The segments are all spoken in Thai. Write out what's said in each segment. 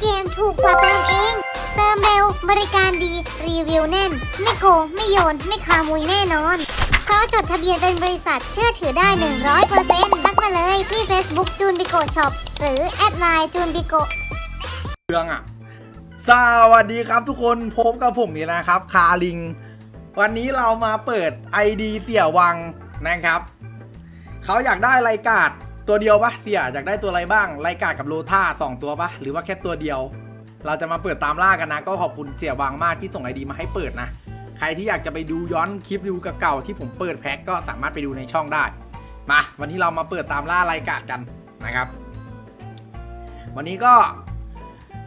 เกมถูกกว่าเติมเอง เติมเร็วบริการดีรีวิวแน่น ไม่โกง ไม่โยน ไม่ขโมุยแน่นอน เพราะจดทะเบียนเป็นบริษัทเชื่อถือได้ 100%ทักมาเลยที่ Facebook จูนบิโกช็อปหรือแอดไลน์จูนบิโกเรื่องอะสวัสดีครับทุกคนพบกับผมอีกนะครับ คาลิง วันนี้เรามาเปิด ID เสี่ยวังนะครับ เขาอยากได้รายการ ตัวเดียวปะเสียอยากได้ตัวอะไรบ้างไรกากับโลท่าสองตัวปะหรือว่าแค่ตัวเดียว เราจะมาเปิดตามล่ากันนะ ก็ขอบคุณเสียวังมากที่ส่งไอดีมาให้เปิดนะ ใครที่อยากจะไปดูย้อนคลิปดูเก่าๆที่ผมเปิดแพ็กก็สามารถไปดูในช่องได้ มาวันนี้เรามาเปิดตามล่ารายกากันนะครับ วันนี้ก็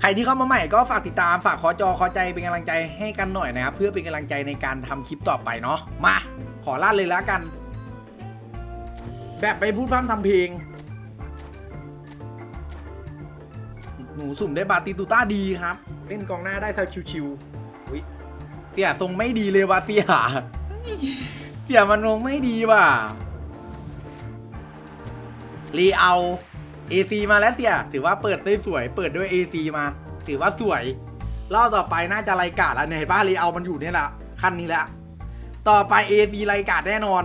ใครที่เข้ามาใหม่ก็ฝากติดตามฝากขอจอขอใจเป็นกำลังใจให้กันหน่อยนะครับเพื่อเป็นกำลังใจในการทำคลิปต่อไปเนาะมาขอลาดเลยแล้วกัน แบบไปพูดพร่ำทำเพลง หนูสุ่มได้บาติตูต้าดีครับ เล่นกองหน้าได้แซวชิวๆอุ้ยเสียทรงไม่ดีเลยว่ะเสียเสียมันทรงไม่ดีว่ะรีเอา AC มาแล้วเสียถือว่าเปิดได้สวย เปิดด้วย AC มา ถือว่าสวยรอบต่อไปน่าจะไรกาดแล้วเนี่ยเห็นป่ะรีเอามันอยู่เนี่ยแหละขั้นนี้แหละต่อไป AC ไรกาดแน่นอน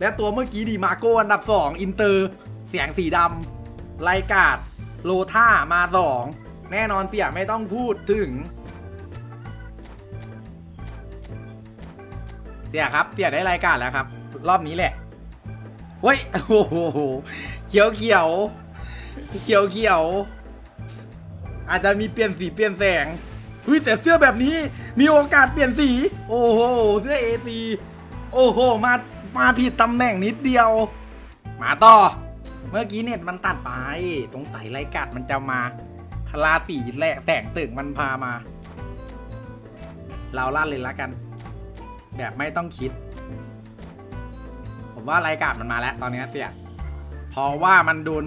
และตัวเมื่อกี้ดีมาโกอันดับ 2 อินเตอร์ เสียงสีดำไรกาดโลท่ามา 2 แน่นอนเสียไม่ต้องพูดถึง เสียครับ เสียได้รายการแล้วครับ รอบนี้แหละเว้ยโอ้โหเขียวเขียวเขียวเขียวอาจจะมีเปลี่ยนสีเปลี่ยนแสงเฮ้ยแต่เสื้อแบบนี้มีโอกาสเปลี่ยนสี โอ้โห เสื้อเอซีโอ้โห มา มาผิดตำแหน่งนิดเดียว มาต่อ เมื่อกี้เน็ตมันตัดไปสงสัยรการมันจะมาพลาสีแหละแสงตึงมันพามา เราล่าเลยละกัน แบบไม่ต้องคิด ผมว่าไรการมันมาแล้ว ตอนนี้เสียเพราะว่ามันโดน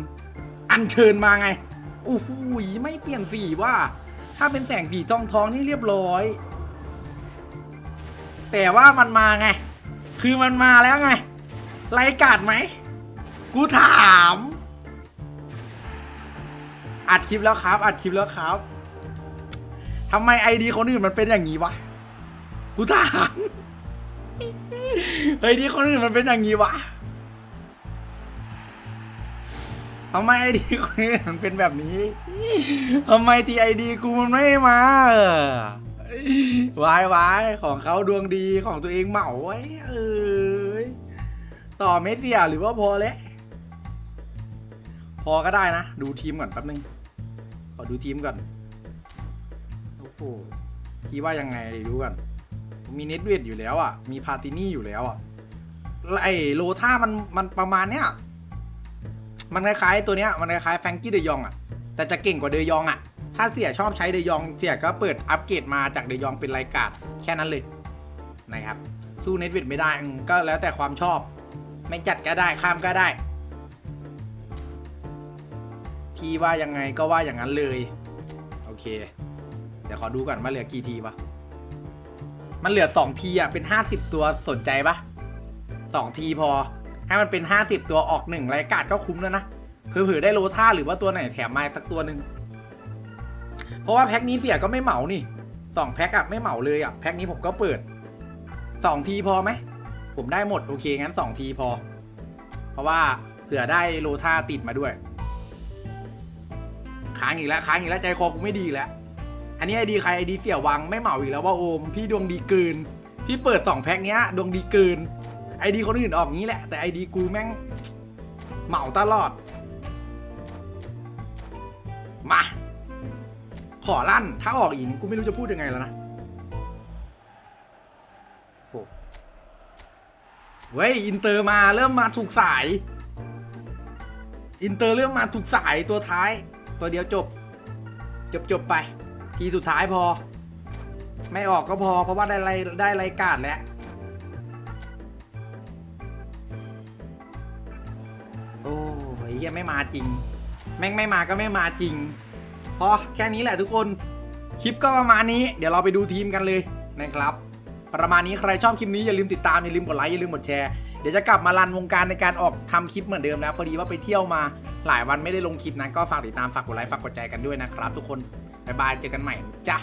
อัญเชิญมาไงโอ้โหไม่เปลี่ยนสีว่า ถ้าเป็นแสงผีทองทองนี่เรียบร้อย แต่ว่ามันมาไง คือมันมาแล้วไงไรการไหม กูถาม อัดคลิปแล้วครับ อัดคลิปแล้วครับทำไมไอดีคนอื่นมันเป็นอย่างนี้วะ กูถามเฮ้ยที่คนอื่นมันเป็นอย่างนี้วะทำไมไอดีคนอื่นมันเป็นแบบนี้ทำไมทีไอดีกูมันไม่มาเออ วายวายของเขาดวงดีของตัวเองเหมาไว้เอยต่อไม่เสียหรือว่าพอแล้วพอก็ได้นะ ดูทีมก่อนแป๊บนึง ขอดูทีมก่อน โอ้โหคิดว่ายังไงเดี๋ยวดูก่อน มีเน็ตเวทอยู่แล้วอะ มีพาตินี่อยู่แล้วอะไอโลท่ามันมันประมาณเนี้ย มันคล้ายๆตัวเนี้ย มันคล้ายๆแฟงกี้เดยองอะ แต่จะเก่งกว่าเดยองอะ ถ้าเสียชอบใช้เดยองเสียก็เปิดอัปเกรดมาจากเดยองเป็นรายการแค่นั้นเลยนะครับสู้เน็ตเวทไม่ได้ก็แล้วแต่ความชอบ ไม่จัดก็ได้ข้ามก็ได้ พี่ว่ายังไงก็ว่าอย่างนั้นเลย โอเค เดี๋ยวขอดูก่อนว่าเหลือกี่ทีวะมันเหลือสองทีอะเป็นห้าสิบตัวสนใจปะสองทีพอ ให้มันเป็นห้าสิบตัวออกหนึ่งรายการก็คุ้มแล้วนะเผื่อๆได้โลท่าหรือว่าตัวไหนแถมมาสักตัวหนึ่ง เพราะว่าแพ็คนี้เสียก็ไม่เหมานี่สองแพ็คอะไม่เหมาเลยอะแพ็คนี้ผมก็เปิดสองทีพอไหมผมได้หมดโอเคงั้นสองทีพอ เพราะว่าเผื่อได้โลท่าติดมาด้วยค้างอีกแล้วค้างอีกแล้วใจคอกูไม่ดีแล้วอันนี้ไอดีใครไอดีเสียวังไม่เหมาอีกแล้วว่าโอมพี่ดวงดีเกินพี่เปิดสองแพ็คเนี้ยดวงดีเกินไอดีคนอื่นออกงี้แหละ แต่ไอดีกูแม่งเหมาตลอด มา ขอลั่น ถ้าออกอีกนี่กูไม่รู้จะพูดยังไงแล้วนะโหเว้ย อินเตอร์มาเริ่มมาถูกสาย อินเตอร์เริ่มมาถูกสายตัวท้าย ตัวเดียวจบ จบจบไป ทีสุดท้ายพอ ไม่ออกก็พอ เพราะว่าได้ไรได้รการแล้วโอ้ยยังไม่มาจริง แม่งไม่มาก็ไม่มาจริง พอแค่นี้แหละทุกคน คลิปก็ประมาณนี้ เดี๋ยวเราไปดูทีมกันเลยนะครับ ประมาณนี้ใครชอบคลิปนี้อย่าลืมติดตามอย่าลืมกดไลค์อย่าลืมกดแชร์ เดี๋ยวจะกลับมารันวงการในการออกทำคลิปเหมือนเดิมแล้วพอดีว่าไปเที่ยวมาหลายวันไม่ได้ลงคลิปนะก็ฝากติดตามฝากกดไลค์ฝากกดใจกันด้วยนะครับ ทุกคนบ๊ายบายเจอกันใหม่จ้ะ